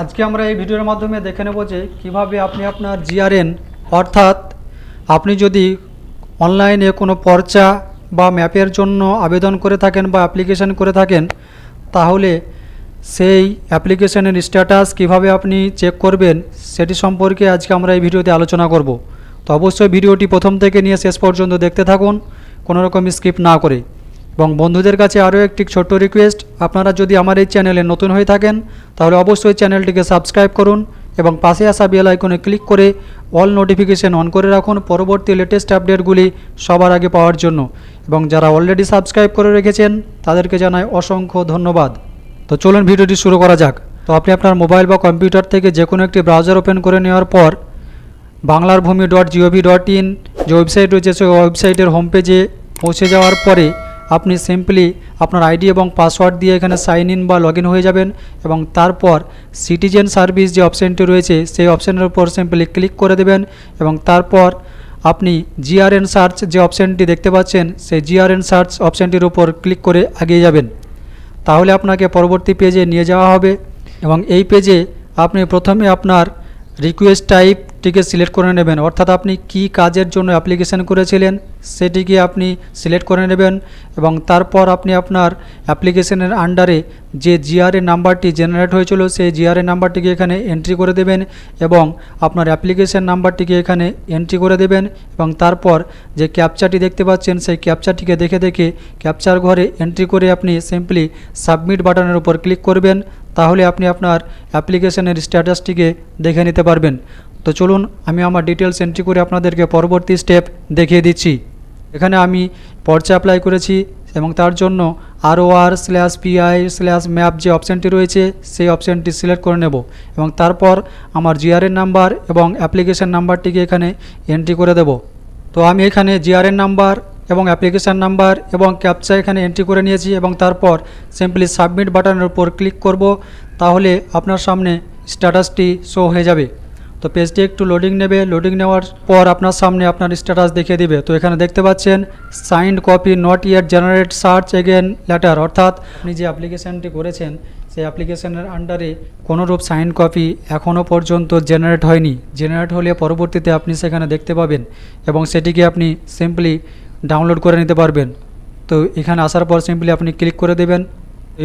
আজকে আমরা এই ভিডিওর মাধ্যমে দেখে নেব যে কীভাবে আপনি আপনার জিআরএন, অর্থাৎ আপনি যদি অনলাইনে কোনো পর্চা বা ম্যাপের জন্য আবেদন করে থাকেন বা অ্যাপ্লিকেশন করে থাকেন, তাহলে সেই অ্যাপ্লিকেশনের স্ট্যাটাস কীভাবে আপনি চেক করবেন সেটি সম্পর্কে আজকে আমরা এই ভিডিওতে আলোচনা করব। তো অবশ্যই ভিডিওটি প্রথম থেকে নিয়ে শেষ পর্যন্ত দেখতে থাকুন, কোনো রকম স্কিপ না করে। এবং বন্ধুদের কাছে আরও একটি ছোট্ট রিকোয়েস্ট আপনারা যদি আমার এই চ্যানেলে নতুন হয়ে থাকেন, তাহলে অবশ্যই চ্যানেলটিকে সাবস্ক্রাইব করুন এবং পাশে আসা বেল আইকনে ক্লিক করে অল নোটিফিকেশন অন করে রাখুন পরবর্তী লেটেস্ট আপডেটগুলি সবার আগে পাওয়ার জন্য। এবং যারা অলরেডি সাবস্ক্রাইব করে রেখেছেন, তাদেরকে জানাই অসংখ্য ধন্যবাদ। তো চলুন ভিডিওটি শুরু করা যাক। তো আপনি আপনার মোবাইল বা কম্পিউটার থেকে যে কোনো একটি ব্রাউজার ওপেন করে নেওয়ার পর Banglar Bhumi dot GOV dot in যে ওয়েবসাইট রয়েছে, সেই ওয়েবসাইটের হোম পেজে পৌঁছে যাওয়ার পরে আপনি সিম্পলি আপনার আইডি এবং পাসওয়ার্ড দিয়ে এখানে সাইন ইন বা লগ হয়ে যাবেন এবং তারপর সিটিজেন সার্ভিস যে অপশানটি রয়েছে, সেই অপশানের উপর সিম্পলি ক্লিক করে দেবেন এবং তারপর আপনি জিআরএন সার্চ যে অপশানটি দেখতে পাচ্ছেন, সেই জিআরএন সার্চ অপশানটির উপর ক্লিক করে এগিয়ে যাবেন। তাহলে আপনাকে পরবর্তী পেজে নিয়ে যাওয়া হবে এবং এই পেজে আপনি প্রথমে আপনার রিকোয়েস্ট টাইপটিকে সিলেক্ট করে নেবেন। অর্থাৎ আপনি কি কাজের জন্য অ্যাপ্লিকেশন করেছিলেন, সেটিকে আপনি সিলেক্ট করে নেবেন এবং তারপর আপনি আপনার অ্যাপ্লিকেশনের আন্ডারে যে জিআরএ নাম্বারটি জেনারেট হয়েছিল, সেই জিআরএ নাম্বারটিকে এখানে এন্ট্রি করে দেবেন এবং আপনার অ্যাপ্লিকেশন নাম্বারটিকে এখানে এন্ট্রি করে দেবেন এবং তারপর যে ক্যাপচাটি দেখতে পাচ্ছেন, সেই ক্যাপচাটিকে দেখে দেখে ক্যাপচার ঘরে এন্ট্রি করে আপনি সিম্পলি সাবমিট বাটনের উপর ক্লিক করবেন। তাহলে আপনি আপনার অ্যাপ্লিকেশনের স্ট্যাটাসটিকে দেখে নিতে পারবেন। তো চলুন, আমি আমার ডিটেলস এন্ট্রি করে আপনাদেরকে পরবর্তী স্টেপ দেখিয়ে দিচ্ছি। এখানে আমি পর্চা অ্যাপ্লাই করেছি এবং তার জন্য R O R slash PI slash map যে অপশানটি রয়েছে, সেই অপশানটি সিলেক্ট করে নেব এবং তারপর আমার জিআরএন নাম্বার এবং অ্যাপ্লিকেশান নাম্বারটিকে এখানে এন্ট্রি করে দেব। তো আমি এখানে জিআরএন নাম্বার এবং অ্যাপ্লিকেশান নাম্বার এবং ক্যাপচা এখানে এন্ট্রি করে নিয়েছি এবং তারপর সিম্পলি সাবমিট বাটনের উপর ক্লিক করব, তাহলে আপনার সামনে স্ট্যাটাসটি শো হয়ে যাবে। তো পেজটি একটু লোডিং নেবে। লোডিং নেওয়ার পর আপনার সামনে আপনার স্ট্যাটাস দেখিয়ে দিবে। তো এখানে দেখতে পাচ্ছেন signed copy not yet generate search again letter অর্থাৎ আপনি যে অ্যাপ্লিকেশানটি করেছেন, সেই অ্যাপ্লিকেশনের আন্ডারে কোনোরূপ সাইন কপি এখনও পর্যন্ত জেনারেট হয়নি। জেনারেট হলে পরবর্তীতে আপনি সেখানে দেখতে পাবেন এবং সেটিকে আপনি সিম্পলি ডাউনলোড করে নিতে পারবেন। তো এখানে আসার পর সিম্পলি আপনি ক্লিক করে দেবেন।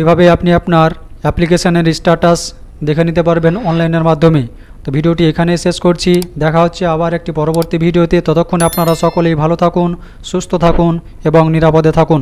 এভাবে আপনি আপনার অ্যাপ্লিকেশানের স্ট্যাটাস দেখে নিতে পারবেন অনলাইনের মাধ্যমে। তো ভিডিওটি এখানে শেষ করছি। দেখা হচ্ছে আবার একটি পরবর্তী ভিডিওতে। ততক্ষণে আপনারা সকলেই ভালো থাকুন, সুস্থ থাকুন এবং নিরাপদে থাকুন।